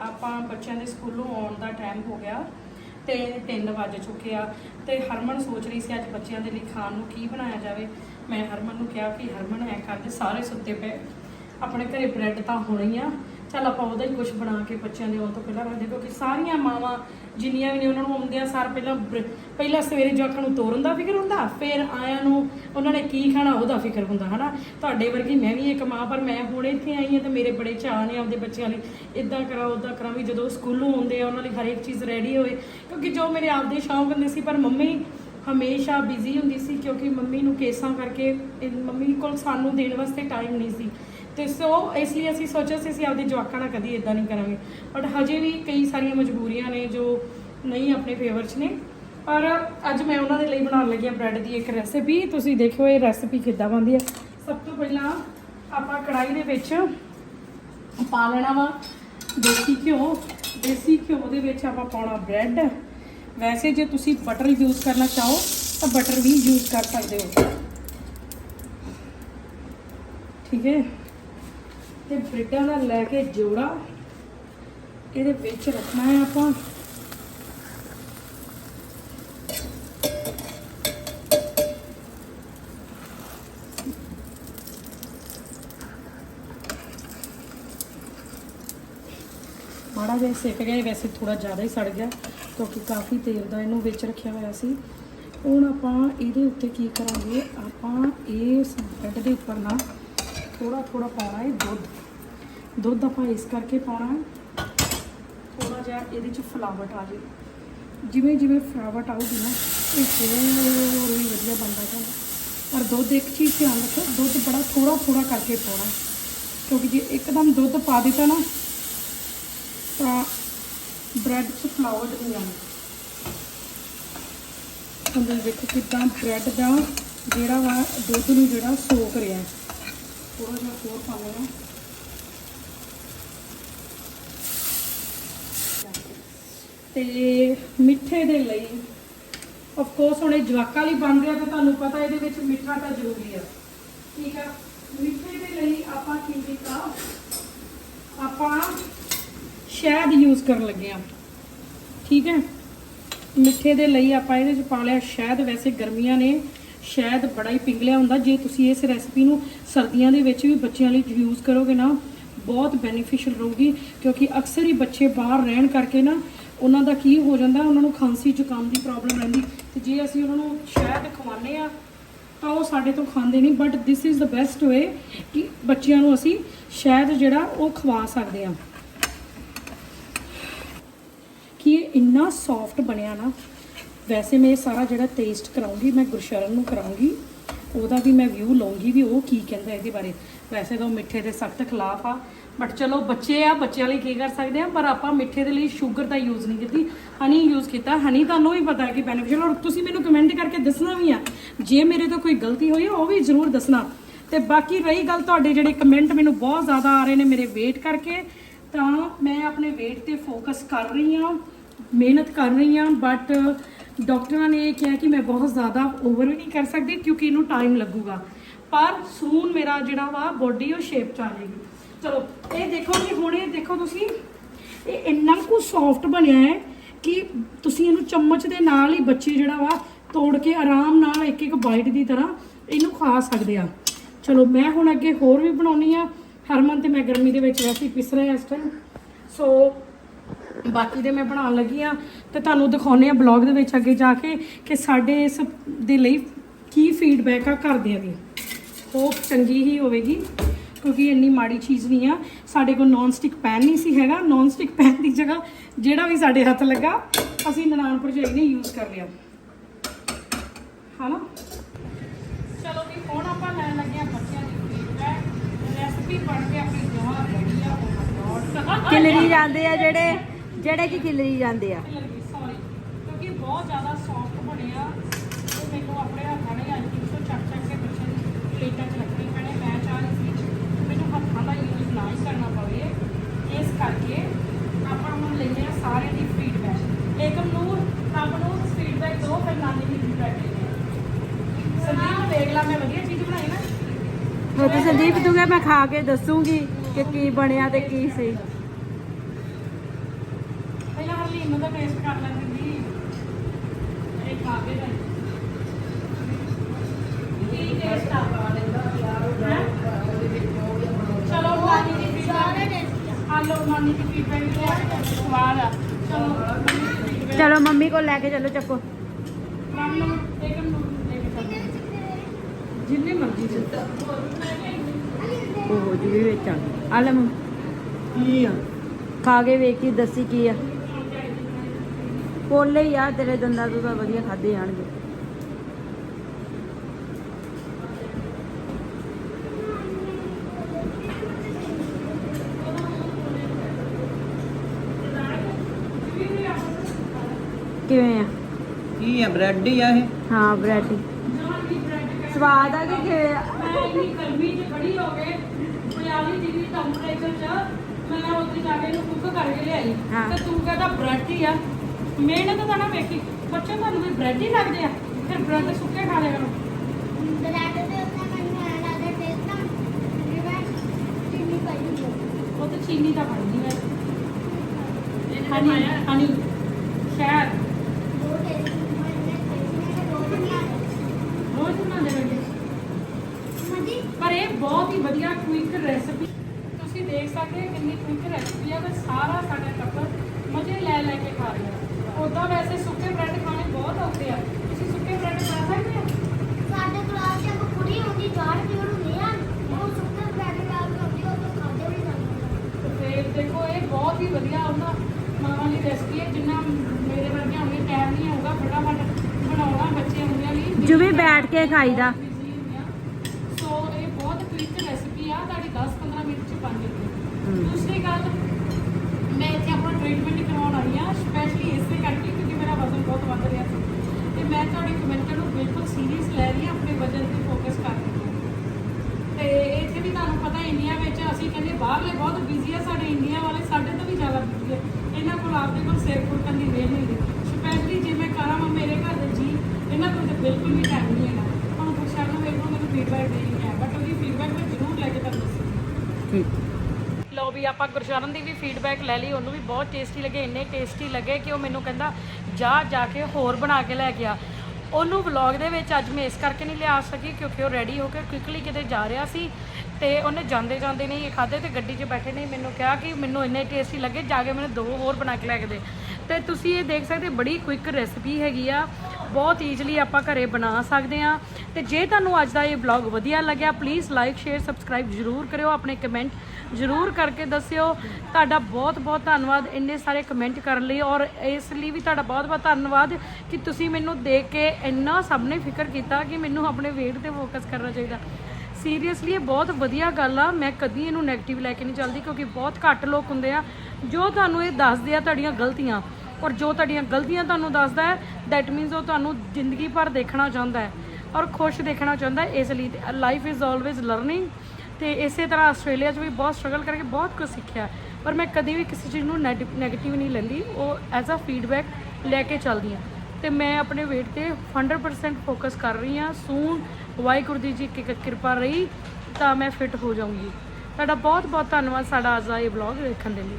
ਆਪਾਂ ਬੱਚਿਆਂ ਦੇ ਸਕੂਲੋਂ ਆਉਣ ਦਾ ਟਾਈਮ ਹੋ ਗਿਆ ਤੇ 3 ਵੱਜ ਚੁੱਕੇ ਆ ਤੇ ਹਰਮਨ ਸੋਚ ਰਹੀ ਸੀ ਅੱਜ ਬੱਚਿਆਂ ਦੇ ਲਈ ਖਾਣ ਨੂੰ ਕੀ ਬਣਾਇਆ ਜਾਵੇ। ਮੈਂ ਹਰਮਨ ਨੂੰ ਕਿਹਾ ਕਿ ਹਰਮਨ ਐ ਕਰਦੇ ਸਾਰੇ ਸੁੱਤੇ ਪਏ। ਆਪਣੇ ਘਰੇ ਬ੍ਰੈਡ ਤਾਂ ਹੋਣੀ ਆ। ਚੱਲ ਆਪਾਂ ਉਹਦਾ ਹੀ ਕੁਝ ਬਣਾ ਕੇ ਬੱਚਿਆਂ ਦੇ ਆਉਣ ਤੋਂ ਪਹਿਲਾਂ ਰੱਖ ਕਿਉਂਕਿ ਸਾਰੀਆਂ ਮਾਵਾਂ ਜਿੰਨੀਆਂ ਵੀ ਨੇ ਉਹਨਾਂ ਨੂੰ ਆਉਂਦਿਆਂ ਸਾਰ ਪਹਿਲਾਂ ਬ੍ਰ- ਪਹਿਲਾਂ ਸਵੇਰੇ ਜਵਾਕਾਂ ਨੂੰ ਤੋਰਨ ਦਾ ਫਿਕਰ ਹੁੰਦਾ, ਫਿਰ ਆਇਆਂ ਨੂੰ ਉਹਨਾਂ ਨੇ ਕੀ ਖਾਣਾ ਉਹਦਾ ਫਿਕਰ ਹੁੰਦਾ, ਹਨਾ? ਤੁਹਾਡੇ ਵਰਗੀ ਮੈਂ ਵੀ ਇੱਕ ਮਾਂ, ਪਰ ਮੈਂ ਹੁਣ ਇੱਥੇ ਆਈ ਹਾਂ ਤੇ ਮੇਰੇ ਬੜੇ ਚਾਅ ਨੇ ਆਪਦੇ ਬੱਚਿਆਂ ਲਈ। ਇਦਾਂ ਕਰਾਂ ਉਦਾਂ ਕਰਾਂ ਵੀ ਜਦੋਂ ਸਕੂਲੋਂ ਆਉਂਦੇ ਆ, ਉਹਨਾਂ ਲਈ ਹਰੇਕ ਚੀਜ਼ ਰੈਡੀ ਹੋਏ। ਕਿਉਂਕਿ ਜੋ ਮੇਰੇ ਆਪਦੇ ਸ਼ੌਂਕ ਹੁੰਦੇ ਸੀ, ਪਰ ਮੰਮੀ ਹਮੇਸ਼ਾ ਬਿਜ਼ੀ ਹੁੰਦੀ ਸੀ, ਕਿਉਂਕਿ ਮੰਮੀ ਨੂੰ ਕੇਸਾਂ ਕਰਕੇ, ਇਹ ਮੰਮੀ ਕੋਲ ਸਾਨੂੰ ਦੇਣ ਵਾਸਤੇ ਟਾਈਮ ਨਹੀਂ ਸੀ। ਤੇ ਸੋ ਇਸ ਲਈ ਅਸੀਂ ਸੋਚਿਆ ਸੀ ਅਸੀਂ ਆਪਦੇ ਜਵਾਕਾਂ ਨਾਲ ਕਦੀ ਇਦਾਂ ਨਹੀਂ ਕਰਾਂਗੇ। ਬਟ ਹਜੇ ਵੀ ਕਈ ਸਾਰੀਆਂ ਮਜਬੂਰੀਆਂ ਨੇ ਜੋ ਨਹੀਂ ਆਪਣੇ ਫੇਵਰ 'ਚ ਨੇ। ਪਰ ਅੱਜ ਮੈਂ ਉਹਨਾਂ ਦੇ ਲਈ ਬਣਾਉਣ ਲੱਗੀ ਹਾਂ ਬ੍ਰੈਡ ਦੀ ਇੱਕ ਰੈਸਿਪੀ ਤੁਸੀਂ ਦੇਖਿਓ ਇਹ ਰੈਸਿਪੀ ਕਿੱਦਾਂ ਬਣਦੀ ਹੈ। ਸਭ ਤੋਂ ਪਹਿਲਾਂ ਆਪਾਂ ਕੜਾਈ ਦੇ ਵਿੱਚ ਪਾ ਲੈਣਾ ਵਾ ਦੇਸੀ ਘਿਓ। ਦੇਸੀ ਘਿਓ ਦੇ ਵਿੱਚ ਆਪਾਂ ਪਾਉਣਾ ਬ੍ਰੈਡ ਵੈਸੇ ਜੇ ਤੁਸੀਂ ਬਟਰ ਯੂਜ਼ ਕਰਨਾ ਚਾਹੋ, ਤਾਂ ਬਟਰ ਵੀ ਯੂਜ਼ ਕਰ ਸਕਦੇ ਹੋ। ਠੀਕ ਹੈ? ਤੇ ਬ੍ਰੈਡਾਂ ਦਾ ਲੈ ਕੇ ਜੋੜਾ ਇਹਦੇ ਵਿੱਚ ਰੱਖਣਾ ਹੈ ਆਪਾਂ। ਮਾੜਾ ਜਿਹਾ ਸਿੱਕ ਗਿਆ ਵੈਸੇ ਥੋੜਾ ਜ਼ਿਆਦਾ ਹੀ ਸੜ ਗਿਆ, ਕਿਉਂਕਿ ਕਾਫੀ ਤੇਲ ਦਾ ਇਹਨੂੰ ਵਿੱਚ ਰੱਖਿਆ ਹੋਇਆ ਸੀ। ਹੁਣ ਆਪਾਂ ਇਹਦੇ ਉੱਤੇ ਕੀ ਕਰਾਂਗੇ? ਆਪਾਂ ਇਸ ਬ੍ਰੈਡ ਦੇ ਉੱਪਰ ਨਾ ਥੋੜਾ ਥੋੜਾ ਪਾਉਣਾ ਹੈ ਦੁੱਧ। ਦੁੱਧ ਆਪਾਂ ਇਸ ਕਰਕੇ ਪਾਉਣਾ ਹੈ ਥੋੜਾ ਜਿਹਾ ਇਹਦੇ ਚ ਫਲਾਵਟ ਆ ਜੇ। ਜਿਵੇਂ ਜਿਵੇਂ ਫਲਾਵਟ ਆਊਗੀ ਨਾ, ਇਹ ਹੋਰ ਵੀ ਵਧੀਆ ਬਣਦਾ ਜਾਂਦਾ ਪਰ ਦੁੱਧ ਇੱਕ ਚੀਜ਼ ਧਿਆਨ ਰੱਖੋ, ਦੁੱਧ ਬੜਾ ਥੋੜਾ ਥੋੜਾ ਕਰਕੇ ਪਾਉਣਾ ਕਿਉਂਕਿ ਜੇ ਇੱਕਦਮ ਦੁੱਧ ਪਾ ਦਿੱਤਾ ਨਾ, ਤਾਂ ਬ੍ਰੈਡ 'ਚ ਫਲਾਵਟ ਨਹੀਂ ਆਉਂਦੀ ਅੰਦਰ ਦੇਖੋ ਕਿਦਾਂ ਬ੍ਰੈਡ ਦਾ ਜਿਹੜਾ ਵਾ ਦੁੱਧ ਨੂੰ ਜਿਹੜਾ ਸੋਕ ਰਿਹਾ ਥੋੜਾ ਜਿਹਾ ਹੋਰ ਪਾ ਲੈਣਾ ਤੇ ਮਿੱਠੇ ਦੇ ਲਈ ਆਫ ਕੋਰਸ ਹੁਣ ਇਹ ਜਵਾਕਾਂ ਲਈ ਬਣ ਰਿਹਾ ਤਾਂ ਤੁਹਾਨੂੰ ਪਤਾ ਇਹਦੇ ਵਿੱਚ ਮਿੱਠਾ ਤਾਂ ਜ਼ਰੂਰੀ ਆ। ਠੀਕ ਆ? ਮਿੱਠੇ ਦੇ ਲਈ ਆਪਾਂ ਕੀ ਕੀਤਾ? ਆਪਾਂ ਸ਼ਹਿਦ ਯੂਜ਼ ਕਰਨ ਲੱਗੇ ਆ। ਠੀਕ ਹੈ? ਮਿੱਠੇ ਦੇ ਲਈ ਆਪਾਂ ਇਹਦੇ ਚ ਪਾ ਲਿਆ ਸ਼ਹਿਦ, ਵੈਸੇ ਗਰਮੀਆਂ ਨੇ ਸ਼ਾਇਦ ਬੜਾ ਹੀ ਪਿੰਗਲਿਆ ਹੁੰਦਾ, ਜੇ ਤੁਸੀਂ ਇਸ ਰੈਸਪੀ ਨੂੰ ਸਰਦੀਆਂ ਦੇ ਵਿੱਚ ਵੀ ਬੱਚਿਆਂ ਲਈ ਯੂਜ਼ ਕਰੋਗੇ ਨਾ, ਬਹੁਤ ਬੈਨੀਫੀਸ਼ੀਅਲ ਰਹੂਗੀ, ਕਿਉਂਕਿ ਅਕਸਰ ਹੀ ਬੱਚੇ ਬਾਹਰ ਰਹਿਣ ਕਰਕੇ ਨਾ, ਉਹਨਾਂ ਦਾ ਕੀ ਹੋ ਜਾਂਦਾ, ਉਹਨਾਂ ਨੂੰ ਖਾਂਸੀ ਜ਼ੁਕਾਮ ਦੀ ਪ੍ਰੋਬਲਮ ਰਹਿੰਦੀ। ਤੇ ਜੇ ਅਸੀਂ ਉਹਨਾਂ ਨੂੰ ਸ਼ਹਿਦ ਖਵਾਉਂਦੇ ਆ ਤਾਂ ਉਹ ਸਾਡੇ ਤੋਂ ਖਾਂਦੇ ਨਹੀਂ but this is the best way ਕਿ ਬੱਚਿਆਂ ਨੂੰ ਅਸੀਂ ਸ਼ਹਿਦ ਜਿਹੜਾ ਉਹ ਖਵਾ ਸਕਦੇ ਆ ਕਿ ਇਹ ਇੰਨਾ ਸੌਫਟ ਬਣਿਆ ਨਾ ਵੈਸੇ ਮੈਂ ਇਹ ਸਾਰਾ ਜਿਹੜਾ ਟੇਸਟ ਕਰਾਉਂਗੀ, ਮੈਂ ਗੁਰਸ਼ਰਨ ਨੂੰ ਕਰਾਉਂਗੀ ਉਹਦਾ ਵੀ ਮੈਂ ਵਿਊ ਲਵਾਂਗੀ ਵੀ ਉਹ ਕੀ ਕਹਿੰਦਾ ਇਹਦੇ ਬਾਰੇ। ਵੈਸੇ ਤਾਂ ਉਹ ਮਿੱਠੇ ਦੇ ਸਖਤ ਖਿਲਾਫ ਆ ਬਟ ਚਲੋ ਬੱਚੇ ਆ, ਬੱਚਿਆਂ ਲਈ ਕੀ ਕਰ ਸਕਦੇ ਆ, ਪਰ ਆਪਾਂ ਮਿੱਠੇ ਦੇ ਲਈ ਸ਼ੂਗਰ ਦਾ ਯੂਜ਼ ਨਹੀਂ ਕੀਤੀ ਹਨੀ ਯੂਜ਼ ਕੀਤਾ। ਹਨੀ ਤੁਹਾਨੂੰ ਵੀ ਪਤਾ ਕਿ ਬੈਨੀਫੀਸ਼ੀਅਲ ਔਰ ਤੁਸੀਂ ਮੈਨੂੰ ਕਮੈਂਟ ਕਰਕੇ ਦੱਸਣਾ ਵੀ ਆ। ਜੇ ਮੇਰੇ ਤੋਂ ਕੋਈ ਗਲਤੀ ਹੋਈ, ਉਹ ਵੀ ਜ਼ਰੂਰ ਦੱਸਣਾ। ਤੇ ਬਾਕੀ ਰਹੀ ਗੱਲ ਤੁਹਾਡੇ ਜਿਹੜੇ ਕਮੈਂਟ ਮੈਨੂੰ ਬਹੁਤ ਜ਼ਿਆਦਾ ਆ ਰਹੇ ਨੇ ਮੇਰੇ weight ਕਰਕੇ, ਤਾਂ ਮੈਂ ਆਪਣੇ weight ਤੇ ਫੋਕਸ ਕਰ ਰਹੀ ਹਾਂ, ਮਿਹਨਤ ਕਰ ਰਹੀ ਹਾਂ ਬਟ ਡਾਕਟਰਾਂ ਨੇ ਇਹ ਕਿਹਾ ਕਿ ਮੈਂ ਬਹੁਤ ਜ਼ਿਆਦਾ ਓਵਰ ਵੀ ਨਹੀਂ ਕਰ ਸਕਦੀ ਕਿਉਂਕਿ ਇਹਨੂੰ ਟਾਈਮ ਲੱਗੂਗਾ। ਪਰ ਸੂਨ ਮੇਰਾ ਜਿਹੜਾ ਵਾ ਬੋਡੀ ਉਹ ਸ਼ੇਪ ਚ ਆ ਜਾਏਗੀ। ਚਲੋ, ਇਹ ਦੇਖੋ ਕਿ ਹੁਣ ਇਹ ਦੇਖੋ ਤੁਸੀਂ, ਇਹ ਇੰਨਾ ਕੁ ਸੌਫਟ ਬਣਿਆ ਹੈ ਕਿ ਤੁਸੀਂ ਇਹਨੂੰ ਚਮਚ ਦੇ ਨਾਲ ਹੀ ਬੱਚੇ ਜਿਹੜਾ ਵਾ, ਤੋੜ ਕੇ ਆਰਾਮ ਨਾਲ ਇੱਕ ਇੱਕ ਬਾਈਟ ਦੀ ਤਰ੍ਹਾਂ ਇਹਨੂੰ ਖਾ ਸਕਦੇ ਆ। ਚਲੋ, ਮੈਂ ਹੁਣ ਅੱਗੇ ਹੋਰ ਵੀ ਬਣਾਉਣੀ ਆ। ਹਰਮਨ ਤੇ ਮੈਂ ਗਰਮੀ ਦੇ ਵਿੱਚ ਵੈਸੇ ਪਿਸ ਰਿਹਾ ਇਸ ਟਾਈਮ ਸੋ ਬਾਕੀ ਦੇ ਮੈਂ ਬਣਾਉਣ ਲੱਗੀ ਆ ਤੇ ਤੁਹਾਨੂੰ ਦਿਖਾਉਣੇ ਆ ਬਲੌਗ ਦੇ ਵਿੱਚ ਅੱਗੇ ਜਾ ਕੇ ਕਿ ਸਾਡੇ ਇਸ ਦੇ ਲਈ ਕੀ ਫੀਡਬੈਕ ਆ ਘਰਦਿਆਂ ਦੀ। ਹੋਪ ਚੰਗੀ ਹੀ ਹੋਵੇਗੀ, ਕਿਉਂਕਿ ਇੰਨੀ ਮਾੜੀ ਚੀਜ਼ ਨਹੀਂ ਆ। ਸਾਡੇ ਕੋਲ ਨੌਨ ਸਟਿਕ ਪੈਨ ਨਹੀਂ ਸੀ ਹੈਗਾ। ਨੌਨ ਸਟਿਕ ਪੈਨ ਦੀ ਜਗ੍ਹਾ ਜਿਹੜਾ ਵੀ ਸਾਡੇ ਹੱਥ ਲੱਗਾ, ਅਸੀਂ ਨਨਾਣ ਭਰਜਾਈ ਨੇ ਯੂਜ਼ ਕਰ ਲਿਆ। ਹਨਾ? ਚਲੋ ਵੀ ਹੁਣ ਆਪਾਂ ਲੈਣ ਲੱਗੇ ਆ ਬੱਚਿਆਂ ਦੀ ਫੀਡਬੈਕ ਰੈਸਪੀ ਪੜ੍ਹ ਕੇ ਆਪਣੀ ਜਮਾ ਰੈਡੀ ਆ oh ਕਿਲਰੀ ਜਾਂਦੇ ਆ ਜਿਹੜੇ ਜਿਹੜੇ ਕੀ ਕਿਲਰੀ ਜਾਂਦੇ ਆ। ਸੌਰੀ ਕਿਉਂਕਿ ਬਹੁਤ ਜ਼ਿਆਦਾ ਸੌਫਟ ਬਣਿਆ ਤੇ ਮੈਨੂੰ ਆਪਣੇ ਹੱਥਾਂ ਨੇ ਅੱਜ ਤੋਂ ਚੱਕ ਚੱਕ ਕੇ ਬੱਚੇ ਦੀ ਪਲੇਟਾਂ 'ਚ ਰੱਖਣੀ ਪੈਣੇ। ਮੈਂ ਚਾਹ ਰਹੀ ਸੀ ਕਿ ਮੈਨੂੰ ਹੱਥਾਂ ਦਾ ਯੂਜ਼ ਨਾ ਹੀ ਕਰਨਾ ਪਵੇ। ਇਸ ਕਰਕੇ ਆਪਾਂ ਹੁਣ ਲੈਂਦੇ ਆ ਸਾਰੇ ਦੀ ਫੀਡਬੈਕ ਏਕਮ ਨੂਰ ਰੱਬ ਨੂੰ ਫੀਡਬੈਕ ਦਿਓ ਫਿਰ ਨਾਨੀ ਦੀ ਫੀਡਬੈਕ ਲੈਂਦੇ ਆ ਸੰਦੀਪ ਦੇਖ ਲਾ ਮੈਂ ਵਧੀਆ ਚੀਜ਼ ਬਣਾਈ ਨਾ। ਉਹ ਤੇ ਸੰਦੀਪ ਤੂੰ ਕਹਿ ਮੈਂ ਖਾ ਕੇ ਦੱਸੂਗੀ ਕਿ ਕੀ ਬਣਿਆ ਤੇ ਕੀ ਸੀ। ਪਹਿਲਾਂ ਹਰਲੀਨ ਦਾ ਟੇਸਟ ਕਰ ਲੈਂਦੀ ਸੀ। ਇਹ ਖਾ ਕੇ ਲੈ ਕੀ ਟੇਸਟ ਆ? ਹੈਂ? ਚਲੋ ਦੀ ਫੀਡਬੈਕ ਲੋ ਦੀ ਫੀਡਬੈਕ ਕੇ ਸਵਾਦ ਆ। ਚਲੋ। ਚਲੋ ਮੰਮੀ ਕੋਲ ਲੈ ਕੇ ਚੱਲੋ ਚੱਕੋ। ਲਓ ਇੱਕ ਨੂੰ ਇੱਕ ਜਿੰਨੇ ਮਰਜ਼ੀ ਦਿੱਤਾ ਉਹ ਹੋ ਜੂਗੀ ਵਿੱਚ ਆ। ਆ ਲੈ ਮੰਮੀ। ਕੀ ਆ? ਖਾ ਕੇ ਵੇਖ ਕੇ ਦੱਸੀ ਕੀ ਆ? ਪੋਲੇ ਹੀ ਆ ਤੇਰੇ ਦੰਦਾਂ ਤੋਂ ਤਾਂ ਵਧੀਆ ਖਾਦੇ ਜਾਣਗੇ। ਕਿਵੇਂ ਆ? ਕੀ ਹੈ ਬ੍ਰੈਡ ਹੀ ਆ ਇਹ? ਹਾਂ ਬ੍ਰੈਡ ਸਵਾਦ ਆ ਕਿ ਕਿਵੇਂ ਆ? ਮੈਂ ਇੰਨੀ ਗਰਮੀ 'ਚ ਖੜੀ ਹੋ ਕੇ 42 ਡਿਗਰੀ ਟੈਂਪਰੇਚਰ 'ਚ ਮੈਂ ਉੱਥੇ ਜਾ ਕੇ ਇਹਨੂੰ ਕੁੱਕ ਕਰਕੇ ਲਿਆਈ। ਹਾਂ। ਤੇ ਤੂੰ ਕਹਿੰਦਾ ਬ੍ਰੈਡ ਹੀ ਆ। ਮਿਹਨਤ ਤਾਂ ਨਾ ਵੇਖੀ। ਬੱਚੇ ਤੁਹਾਨੂੰ ਵੀ ਬ੍ਰੈਡ ਹੀ ਲੱਗਦੇ ਆ। ਫਿਰ ਬ੍ਰੈਡ ਸੁੱਕੇ ਖਾ ਲਿਆ ਕਰੋ। ਉਹ ਤੇ ਚੀਨੀ ਤਾਂ ਬਣਦੀ ਹੈ ਹਨੀ ਹਨੀ ਸ਼ਹਿਦ ਰੋਜ਼ ਬਣਾਉਂਦੇ ਰਹਿੰਦੇ ਪਰ ਇਹ ਬਹੁਤ ਹੀ ਵਧੀਆ ਕੁਇਕ ਰੈਸਪੀ ਤੁਸੀਂ ਦੇਖ ਸਕਦੇ ਹੋ ਕਿੰਨੀ ਕੁਇਕ ਰੈਸਪੀ ਆ ਤੇ ਸਾਰਾ ਸਾਡਾ ਟੱਬਰ ਮਜ਼ੇ ਲੈ ਲੈ ਕੇ ਖਾ ਰਿਹਾ ਉਦਾਂ ਵੈਸੇ ਸੁੱਕੇ ਬ੍ਰੈਡ ਖਾਣੇ ਬਹੁਤ ਔਖੇ ਆ ਤੁਸੀਂ ਸੁੱਕੇ ਬ੍ਰੈਡ ਖਾ ਸਕਦੇ ਹੋ ਤੇ ਫਿਰ ਦੇਖੋ ਇਹ ਬਹੁਤ ਹੀ ਵਧੀਆ ਉਹਨਾਂ ਮਾਵਾਂ ਦੀ ਰੈਸਪੀ ਹੈ ਜਿੰਨਾ ਮੇਰੇ ਵਰਗਿਆਂ ਨੂੰ ਟਾਈਮ ਨਹੀਂ ਹੋਊਗਾ ਫਟਾਫਟ ਬਣਾਉਣਾ ਬੱਚੇ ਲਈ ਜਿਵੇਂ ਬੈਠ ਕੇ ਖਾਈਦਾ। ਸੋ ਇਹ ਬਹੁਤ ਕੁਇਕ ਰੈਸਪੀ ਆ ਤੁਹਾਡੀ 10-15 ਮਿੰਟ ਚ ਬਣ ਜਾਂਦੀ। ਦੂਸਰੀ ਗੱਲ ਮੈਂ ਇੱਥੇ ਆਪਣਾ ਟ੍ਰੀਟਮੈਂਟ ਕਰਵਾਉਣ ਆਈ ਆ ਸਪੈਸ਼ਲੀ ਇਸੇ ਕਰਕੇ ਕਿਉਂਕਿ ਮੇਰਾ ਵਜ਼ਨ ਬਹੁਤ ਵੱਧ ਰਿਹਾ ਸੀ। ਤੇ ਮੈਂ ਤੁਹਾਡੇ ਕਮੈਂਟ ਨੂੰ ਬਿਲਕੁਲ ਸੀਰੀਅਸ ਲੈ ਰਹੀ ਹਾਂ ਆਪਣੇ ਵਜ਼ਨ ਤੇ ਫੋਕਸ ਕਰ ਰਹੀ ਤੇ ਇੱਥੇ ਵੀ ਤੁਹਾਨੂੰ ਪਤਾ ਇੰਡੀਆ ਵਿੱਚ ਅਸੀਂ ਕਹਿੰਦੇ ਬਾਹਰਲੇ ਬਹੁਤ ਬਿਜ਼ੀ ਆ ਸਾਡੇ ਇੰਡੀਆ ਵਾਲੇ ਸਾਡੇ ਤੋਂ ਵੀ ਜ਼ਿਆਦਾ ਬਿਜ਼ੀ ਆ। ਇਹਨਾਂ ਕੋਲ ਆਪਦੇ ਕੋਲ ਸਿਰ ਖੁਰਕਣ ਦੀ ਵੇਲ ਨਹੀਂ ਬਿਲਕੁਲ ਵੀ ਟਾਈਮ ਨਹੀਂ ਹੈਗਾ। ਹੁਣ ਪੁੱਛਣ ਨੂੰ ਮੇਰੇ ਕੋਲ ਮੈਨੂੰ ਫੀਡਬੈਕ ਦੇਣੀ ਹੈ ਬਟ ਉਹਦੀ ਫੀਡਬੈਕ ਮੈਂ ਜ਼ਰੂਰ ਲੈ ਕੇ ਤੁਹਾਨੂੰ ਦੱਸਾਂਗੀ। ਠੀਕ। ਲਓ ਵੀ ਆਪਾਂ ਗੁਰਸ਼ਰਨ ਦੀ ਵੀ ਫੀਡਬੈਕ ਲੈ ਲਈ ਉਹਨੂੰ ਵੀ ਬਹੁਤ ਟੇਸਟੀ ਲੱਗੇ ਇੰਨੇ ਟੇਸਟੀ ਲੱਗੇ ਕਿ ਉਹ ਮੈਨੂੰ ਕਹਿੰਦਾ ਜਾ ਜਾ ਕੇ ਹੋਰ ਬਣਾ ਕੇ ਲੈ ਗਿਆ ਉਹਨੂੰ ਵਲੌਗ ਦੇ ਵਿੱਚ ਅੱਜ ਮੈਂ ਇਸ ਕਰਕੇ ਨਹੀਂ ਲਿਆ ਸਕੀ ਕਿਉਂਕਿ ਉਹ ਰੈਡੀ ਹੋ ਕੇ ਕੁਇਕਲੀ ਕਿਤੇ ਜਾ ਰਿਹਾ ਸੀ ਤੇ ਉਹਨੇ ਜਾਂਦੇ ਜਾਂਦੇ ਨਹੀਂ ਇਹ ਖਾਦੇ ਤੇ ਗੱਡੀ 'ਚ ਬੈਠੇ ਨਹੀਂ ਮੈਨੂੰ ਕਿਹਾ ਕਿ ਮੈਨੂੰ ਇੰਨੇ ਟੇਸਟੀ ਲੱਗੇ ਜਾ ਕੇ ਮੈਨੂੰ ਦੋ ਹੋਰ ਬਣਾ ਕੇ ਲੈ ਕੇ ਦੇ। ਤੇ ਤੁਸੀਂ ਇਹ ਦੇਖ ਸਕਦੇ ਬੜੀ ਕੁਇਕ ਰੈਸਪੀ ਹੈਗੀ ਆ। ਬਹੁਤ ਈਜ਼ੀਲੀ ਆਪਾਂ ਘਰੇ ਬਣਾ ਸਕਦੇ ਆ ਤੇ ਜੇ ਤੁਹਾਨੂੰ ਅੱਜ ਦਾ ਇਹ ਵਲੌਗ ਵਧੀਆ ਲੱਗਿਆ ਪਲੀਜ਼ ਲਾਈਕ ਸ਼ੇਅਰ ਸਬਸਕ੍ਰਾਈਬ ਜ਼ਰੂਰ ਕਰਿਓ। ਆਪਣੇ ਕਮੈਂਟ ਜ਼ਰੂਰ ਕਰਕੇ ਦੱਸਿਓ। ਤੁਹਾਡਾ ਬਹੁਤ ਬਹੁਤ ਧੰਨਵਾਦ ਇੰਨੇ ਸਾਰੇ ਕਮੈਂਟ ਕਰਨ ਲਈ। ਔਰ ਇਸ ਲਈ ਵੀ ਤੁਹਾਡਾ ਬਹੁਤ ਬਹੁਤ ਧੰਨਵਾਦ ਕਿ ਤੁਸੀਂ ਮੈਨੂੰ ਦੇਖ ਕੇ ਇੰਨਾ ਸਭ ਨੇ ਫਿਕਰ ਕੀਤਾ ਕਿ ਮੈਨੂੰ ਆਪਣੇ weight ਤੇ ਫੋਕਸ ਕਰਨਾ ਚਾਹੀਦਾ। ਸੀਰੀਅਸਲੀ ਇਹ ਬਹੁਤ ਵਧੀਆ ਗੱਲ ਆ। ਮੈਂ ਕਦੀ ਇਹਨੂੰ 네ਗੇਟਿਵ ਲੈ ਕੇ ਨਹੀਂ ਚੱਲਦੀ, ਕਿਉਂਕਿ ਬਹੁਤ ਘੱਟ ਲੋਕ ਹੁੰਦੇ ਆ ਜੋ ਤੁਹਾਨੂੰ ਇਹ ਦੱਸਦੇ ਆ ਤੁਹਾਡੀਆਂ ਗਲਤੀਆਂ। ਔਰ ਜੋ ਤੁਹਾਡੀਆਂ ਗਲਤੀਆਂ ਤੁਹਾਨੂੰ ਦੱਸਦਾ ਹੈ ਦੈਟ ਮੀਨਸ ਉਹ ਤੁਹਾਨੂੰ ਜ਼ਿੰਦਗੀ ਭਰ ਦੇਖਣਾ ਚਾਹੁੰਦਾ ਹੈ ਔਰ ਖੁਸ਼ ਦੇਖਣਾ ਚਾਹੁੰਦਾ ਹੈ ਇਸ ਲਈ ਲਾਈਫ ਇਜ਼ ਆਲਵੇਜ਼ ਲਰਨਿੰਗ ਤੇ ਇਸੇ ਤਰ੍ਹਾਂ ਆਸਟ੍ਰੇਲੀਆ 'ਚ ਵੀ ਬਹੁਤ ਸਟਰਗਲ ਕਰਕੇ ਬਹੁਤ ਕੁਝ ਸਿੱਖਿਆ ਪਰ ਮੈਂ ਕਦੀ ਵੀ ਕਿਸੇ ਚੀਜ਼ ਨੂੰ 네ਗੇਟਿਵ ਨਹੀਂ ਲੈਂਦੀ, ਉਹ ਐਜ਼ ਅ ਫੀਡਬੈਕ ਲੈ ਕੇ ਚੱਲਦੀ ਹਾਂ। ਤੇ ਮੈਂ ਆਪਣੇ weight ਤੇ 100% ਫੋਕਸ ਕਰ ਰਹੀ ਹਾਂ। ਸੂਨ ਵਾਹਿਗੁਰੂ ਦੀ ਜੀ ਕੀ ਕਿਰਪਾ ਰਹੀ ਤਾਂ ਮੈਂ ਫਿਟ ਹੋ ਜਾਊਂਗੀ। ਤੁਹਾਡਾ ਬਹੁਤ ਬਹੁਤ ਧੰਨਵਾਦ ਸਾਡਾ ਅੱਜ ਦਾ ਇਹ ਵਲੌਗ ਦੇਖਣ ਦੇ ਲਈ।